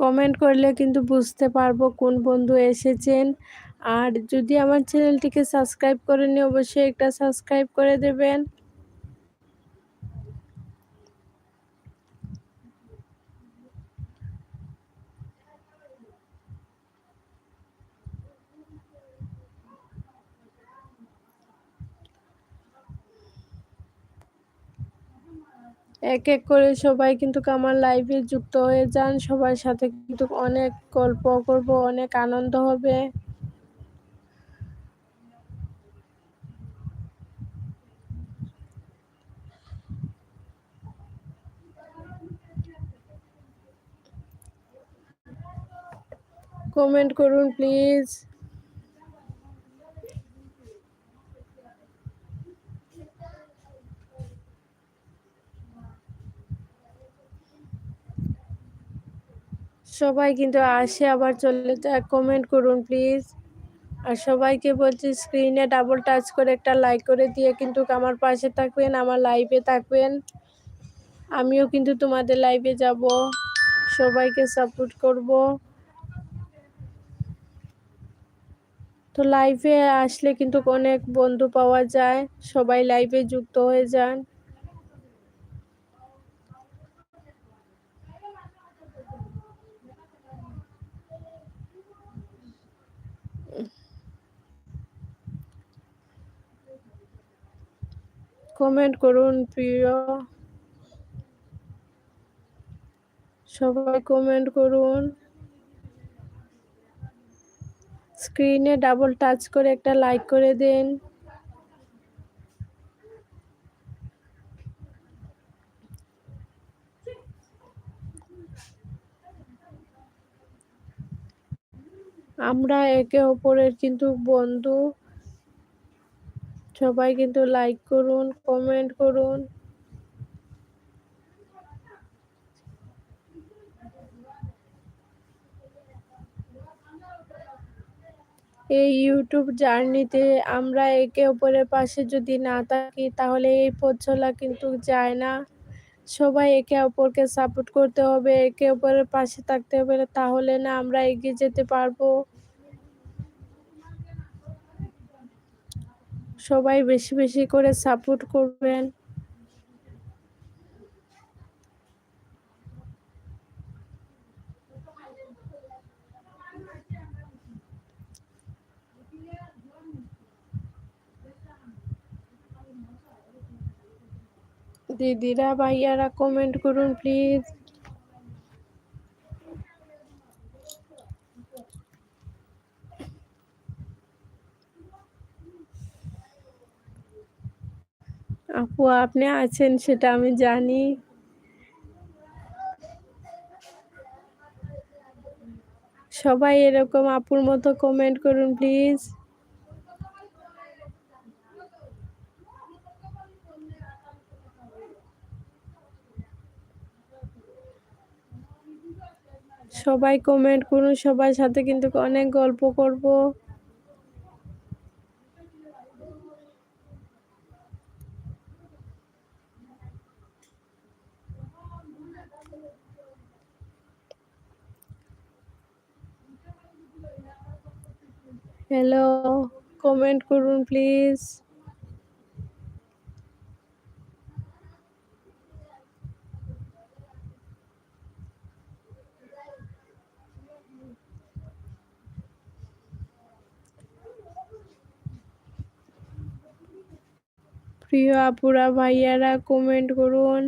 Comment করলে কিন্তু বুঝতে পারব কোন বন্ধু এসেছেন। আর যদি আমার চ্যানেলটিকে সাবস্ক্রাইব করেনি অবশ্যই একটা সাবস্ক্রাইব করে দেবেন। এক এক করে সবাই কিন্তু আমার লাইভে যুক্ত হয়ে যান। সবার সাথে কিন্তু অনেক গল্প করব, অনেক আনন্দ হবে। কমেন্ট করুন প্লিজ সবাই কিন্তু আসে, আবার চলে যায়। কমেন্ট করুন প্লিজ আর সবাইকে বলছি স্ক্রিনে ডাবল টাচ করে একটা লাইক করে দিয়ে কিন্তু আমার পাশে থাকবেন, আমার লাইভে থাকবেন। আমিও কিন্তু তোমাদের লাইভে যাব। সবাইকে সাপোর্ট করব। তো লাইভে আসলে কিন্তু অনেক বন্ধু পাওয়া যায়, সবাই লাইভে যুক্ত হয়ে যান। কমেন্ট করুন, প্রিয়। সবাই কমেন্ট করুন। স্ক্রিনে ডাবল টাচ করে একটা লাইক করে দিন। আমরা একে অপরের কিন্তু বন্ধু। সবাই কিন্তু লাইক করুন কমেন্ট করুন। এই ইউটিউব জার্নিতে আমরা একে অপরের পাশে যদি না থাকি, তাহলে এই পথ চলা কিন্তু যায় না। সবাই একে অপরকে সাপোর্ট করতে হবে, একে অপরের পাশে থাকতে হবে, তাহলে না আমরা এগিয়ে যেতে পারব। সবাই বেশি বেশি করে সাপোর্ট করবেন। দিদিরা ভাইয়ারা কমেন্ট করুন প্লিজ আপু, আপনি আছেন সেটা আমি জানি। সবাই এরকম আপুর মতো কমেন্ট করুন প্লিজ সবাই কমেন্ট করুন, সবার সাথে কিন্তু অনেক গল্প করব। হ্যালো কমেন্ট করুন প্লিজ প্রিয় আপুরা ভাইয়ারা কমেন্ট করুন।